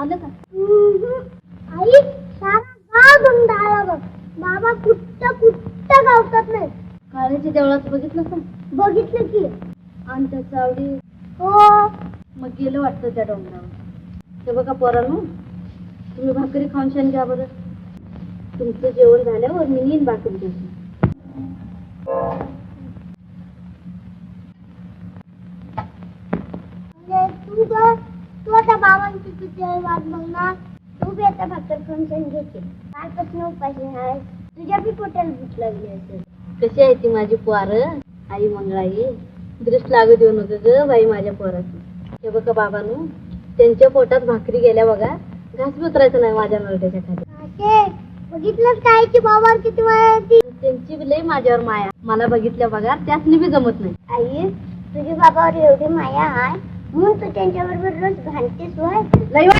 आलं का? आई सारा गाव बंद आला बघ. बाबा कुठं कुठं गावतात नाही. काळ्याच्या देवळात बघितलं का? बघितलं की. आणि त्याच्या आवडी? हो. मग गेलं वाटतं त्या डोंगरावर. ते बघा पोरांनो तुम्ही भाकरी खाऊन शान घ्या बरं. तुमचं जेवण झाल्यावर मी येईन भाकरी म्हणजे तू ग तू आता बाबांची तुझी वाट बघणार? तू बी आता भाकर फंक्शन घेते. कालपासून उपाशी आहे. तुझ्या बी पोटाला भूक लागली असेल. कशी आहे ती माझी पोर? आई मंगळाई. दृष्ट लागू देऊ नको ग बाई माझ्या पोराची. हे बघा बाबांनो त्यांच्या पोटात भाकरी गेल्या बघा. घास उतरायचं नाही माझ्या नरड्याच्या खाली. बघितलं कायची बाबावर किती माया त्यांची लई माझ्यावर माया. मला बघितल्या बघा त्यासनी बी जमत नाही. आई तुझी बाबावर एवढी माया आहे? म्हणून तू त्यांच्याबरोबर रोज घालतेस व्हाय